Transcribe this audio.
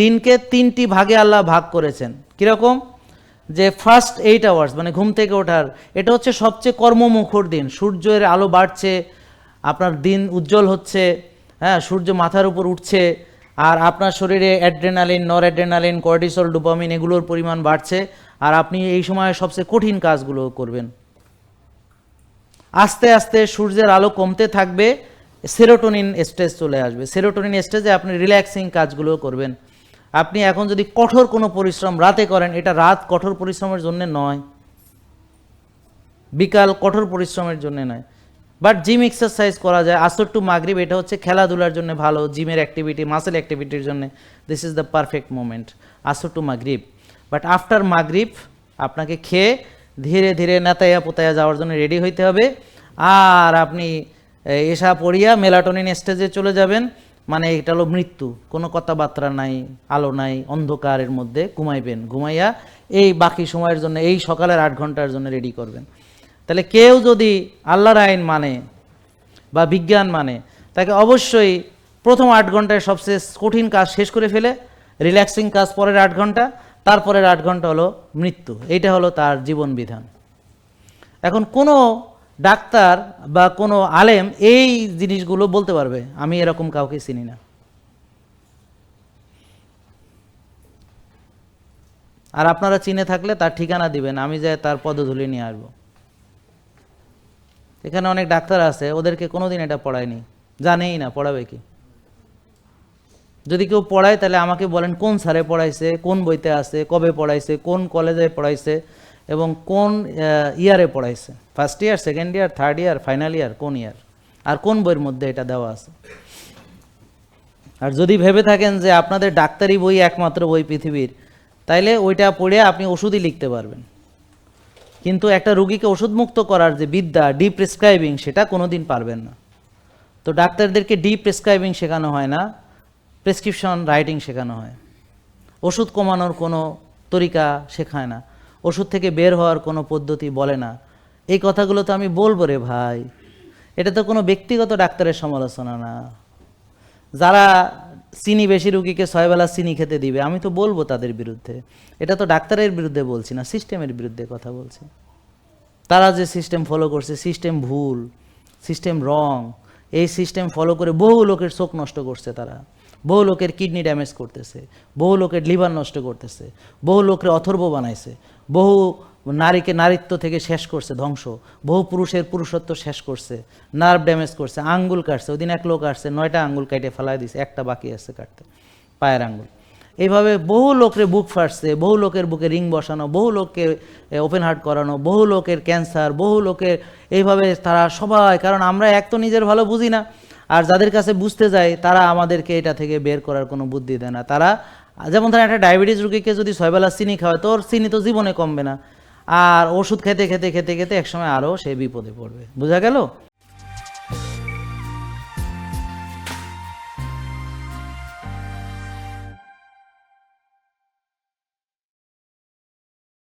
দিনকে তিনটি ভাগে আল্লাহ ভাগ করেছেন। কীরকম? যে ফার্স্ট এইট আওয়ার্স মানে ঘুম থেকে ওঠার, এটা হচ্ছে সবচেয়ে কর্মমুখর দিন। সূর্যের আলো বাড়ছে, আপনার দিন উজ্জ্বল হচ্ছে হ্যাঁ সূর্য মাথার উপর উঠছে, আর আপনার শরীরে অ্যাড্রেনালিন নর অ্যাড্রেনালিন কর্টিসল ডোপামিন এগুলোর পরিমাণ বাড়ছে, আর আপনি এই সময় সবচেয়ে কঠিন কাজগুলো করবেন। আস্তে আস্তে সূর্যের আলো কমতে থাকবে সেরোটোনিন স্টেজ চলে আসবে। সেরোটোনিন স্টেজে আপনি রিল্যাক্সিং কাজগুলো করবেন। আপনি এখন যদি কঠোর কোনো পরিশ্রম রাতে করেন, এটা রাত কঠোর পরিশ্রমের জন্য নয়। বিকাল কঠোর পরিশ্রমের জন্য নয়। বাট জিম এক্সারসাইজ করা যায়। আসর টু মাগরিব, এটা হচ্ছে খেলাধুলার জন্য ভালো জিমের অ্যাক্টিভিটি মাসেল অ্যাক্টিভিটির জন্য। This is the perfect moment আসর টু মাগরিব। বাট আফটার মাগরিব, আপনাকে খেয়ে ধীরে ধীরে নেতায়া পোতায়া যাওয়ার জন্য রেডি হইতে হবে। আর আপনি এসা পড়িয়া মেলাটোনিন স্টেজে চলে যাবেন। মানে এটা হলো মৃত্যু। কোনো কথাবার্তা নাই, আলো নাই, অন্ধকারের মধ্যে ঘুমাইবেন। ঘুমাইয়া এই বাকি সময়ের জন্য, এই সকালের আট ঘণ্টার জন্য রেডি করবেন। তাহলে কেউ যদি আল্লাহর আইন মানে বা বিজ্ঞান মানে তাকে অবশ্যই প্রথম আট ঘন্টায় সবচেয়ে কঠিন কাজ শেষ করে ফেলে রিল্যাক্সিং কাজ পরের আট ঘণ্টা, তারপরের আট ঘণ্টা হলো মৃত্যু। এইটা হলো তার জীবন বিধান। এখন কোনো ডাক্তার বা কোনো আলেম এই জিনিসগুলো বলতে পারবে, আমি এরকম কাউকে চিনি না। আর আপনারা চিনে থাকলে তার ঠিকানা দিবেন, আমি যাই তার পদধূলি নিয়ে আসব। এখানে অনেক ডাক্তার আছে, ওদেরকে কোনোদিন এটা পড়ায়নি। জানেই না, পড়াবে কি? যদি কেউ পড়ায়, তাহলে আমাকে বলেন কোন স্যারে পড়াইছে, কোন বইতে আছে, কবে পড়াইছে, কোন কলেজে পড়াইছে। এবং কোন ইয়ারে পড়াইছে? First year second year third year final year কোন ইয়ার আর কোন বইয়ের মধ্যে এটা দেওয়া আছে? আর যদি ভেবে থাকেন যে আপনাদের ডাক্তারি বই একমাত্র বই পৃথিবীর, তাইলে ওইটা পড়ে আপনি ওষুধই লিখতে পারবেন। কিন্তু একটা রুগীকে ওষুধ মুক্ত করার যে বিদ্যা ডি প্রেসক্রাইবিং সেটা কোনোদিন পারবেন না। তো ডাক্তারদেরকে ডি প্রেসক্রাইবিং শেখানো হয় না প্রেসক্রিপশন রাইটিং শেখানো হয়। ওষুধ কমানোর কোনো তরিকা শেখায় না। ওষুধ থেকে বের হওয়ার কোনো পদ্ধতি বলে না। এই কথাগুলো তো আমি বলব রে ভাই। এটা তো কোনো ব্যক্তিগত ডাক্তারের সমালোচনা না। যারা চিনি বেশি রুগীকে ছয়বেলা চিনি খেতে দিবে, আমি তো বলব তাদের বিরুদ্ধে। এটা তো ডাক্তারের বিরুদ্ধে বলছি না, সিস্টেমের বিরুদ্ধে কথা বলছি। তারা যে সিস্টেম ফলো করছে, সিস্টেম ভুল, সিস্টেম রং এই সিস্টেম ফলো করে বহু লোকের চোখ নষ্ট করছে তারা। বহু লোকের কিডনি ড্যামেজ করতেছে, বহু লোকের লিভার নষ্ট করতেছে, বহু লোকের অথর্ব বানাইছে, বহু নারীকে নারীত্ব থেকে শেষ করছে, ধ্বংস, বহু পুরুষের পুরুষত্ব শেষ করছে নার্ভ ড্যামেজ করছে, আঙ্গুল কাটছে, ওদিন এক লোক আসছে, নয়টা আঙ্গুল কেটে ফেলাই দিছে, একটা বাকি আছে কাটতে, পায়ের আঙ্গুল। এইভাবে বহু লোকের বুক ফাটছে বহু লোকের বুকে রিং বসানো, বহু লোককে ওপেন হার্ট করানো, বহু লোকের ক্যান্সার বহু লোকের, এইভাবে তারা সবাই, কারণ আমরা এক তো নিজের ভালো বুঝি না আর যাদের কাছে বুঝতে যায়, তারা আমাদেরকে এটা থেকে বের করার কোনো বুদ্ধি দেয় না। তারা, যেমন ধরেন একটা ডায়াবেটিস রুগীকে যদি ছয়বেলা চিনি খাওয়ায়, তো ওর চিনি তো জীবনে কমবে না। আর ওষুধ খেতে খেতে খেতে খেতে একসময় আরও সে বিপদে পড়বে। বোঝা গেল?